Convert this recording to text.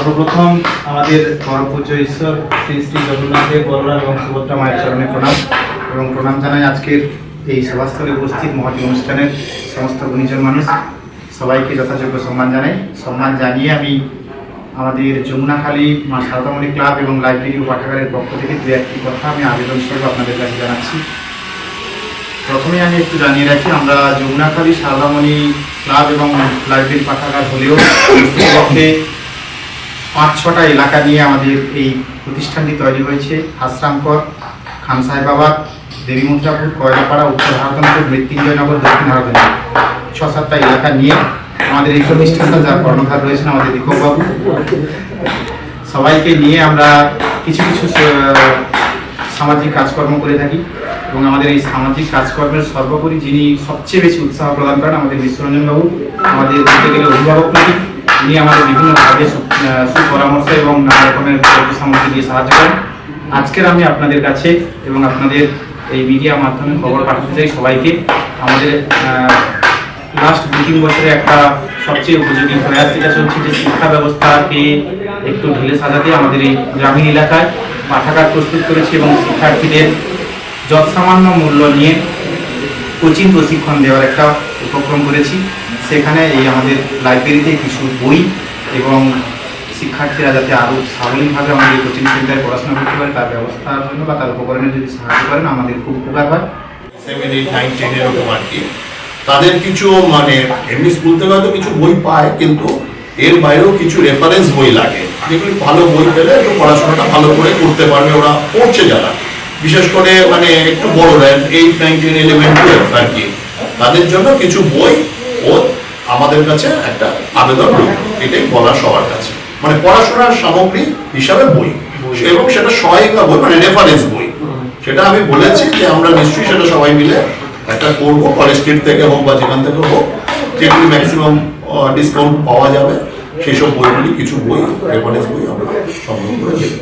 সর্বপ্রথম আমাদের পরম পূজ্য ঈশ্বর, শ্রী শ্রী জগন্নাথের বলরাম এবং সুভদ্রা মায়ের চরণে প্রণাম এবং প্রণাম জানাই আজকের এই সভাস্থলে উপস্থিত মহতি অনুষ্ঠানের সমস্ত গুণীজন মানুষ। সবাইকে যথাযোগ্য সম্মান জানাই। সম্মান জানিয়ে আমি আমাদের যমুনাখালী মা সারদামণি ক্লাব এবং লাইব্রেরি ও পাঠাগারের পক্ষ থেকে দু একটি কথা আমি আবেদন স্বরূপ আপনাদের কাছে জানাচ্ছি। প্রথমে আমি একটু জানিয়ে রাখি, আমরা যমুনাখালী সারদামণি ক্লাব এবং লাইব্রেরি পাঠাগার হলেও পাঁচ ছটা এলাকা নিয়ে আমাদের এই প্রতিষ্ঠানটি তৈরি হয়েছে। আশ্রামকর খান সাহেবাবাদ দেবীমুদ্রাপুর, কয়লাপাড়া, উত্তর ভারতনগর মৃত্যুঞ্জয়নগর, দক্ষিণ ভারতনগর ছ সাতটা এলাকা নিয়ে আমাদের এই প্রতিষ্ঠানটা যার কর্ণধার রয়েছেন আমাদের দীপকবাবু। সবাইকে নিয়ে আমরা কিছু কিছু সামাজিক কাজকর্ম করে থাকি এবং আমাদের এই সামাজিক কাজকর্মের সর্বোপরি যিনি সবচেয়ে বেশি উৎসাহ প্রদান করেন আমাদের বিশ্বরঞ্জন বাবু আমাদের বলতে গেলে অভিভাবক প্রতীক উনি আমাদের সু- আহ, সুপরামর্শ এবং নানা রকমের সামগ্রী দিয়ে সাহায্য করেন। আজকের আমি আপনাদের কাছে এবং আপনাদের এই মিডিয়া মাধ্যমে খবর পাঠাতে চাই সবাইকে। আমাদের লাস্ট দু তিন বছরে একটা সবচেয়ে উপযোগী প্রয়াস যেটা চলছে যে শিক্ষা ব্যবস্থাকে একটু ঢেলে সাজাতে আমাদের এই গ্রামীণ এলাকায় পাঠাগার প্রস্তুত করেছি এবং শিক্ষার্থীদের যৎসামান্য মূল্য নিয়ে কোচিং প্রশিক্ষণ দেওয়ার একটা উপক্রম করেছি। সেখানে এই আমাদের লাইব্রেরিতে কিছু বই এবং শিক্ষার্থীরা যাতে আরও স্বাবলম্বীভাবে আমাদের কোচিং সেন্টারে পড়াশোনা করতে পারে, তার ব্যবস্থার জন্য বা তার উপকরণে যদি সাহায্য করেন, আমাদের খুব উপকার হয়। সেভেন এইট নাইন টেন এরকম আর কি। তাদের কিছু মানে এমনি স্কুল থেকে হয়তো কিছু বই পায়, কিন্তু এর বাইরেও কিছু রেফারেন্স বই লাগে। যেগুলি ভালো বই পেলে একটু পড়াশোনাটা ভালো করে করতে পারবে ওরা, পড়ছে যারা। বিশেষ করে মানে একটু বড়রা eight nine ten eleven twelve আর কি। তাদের জন্য কিছু বই ও আমাদের কাছে একটা আবেদন এটাই বলা সবার কাছে। মানে পড়াশোনার সামগ্রী হিসাবে বই। এবং সেটা সহায়িকা বই মানে রেফারেন্স বই। সেটা আমি বলেছি যে আমরা নিশ্চয়ই সেটা সবাই মিলে একটা করব কলেজ স্ট্রিট থেকে হোক বা যেখান থেকে হোক যেগুলি ম্যাক্সিমাম ডিসকাউন্ট পাওয়া যাবে। সেই সব বইগুলি কিছু বই রেফারেন্স বই আমরা সংগ্রহ করে দেবো।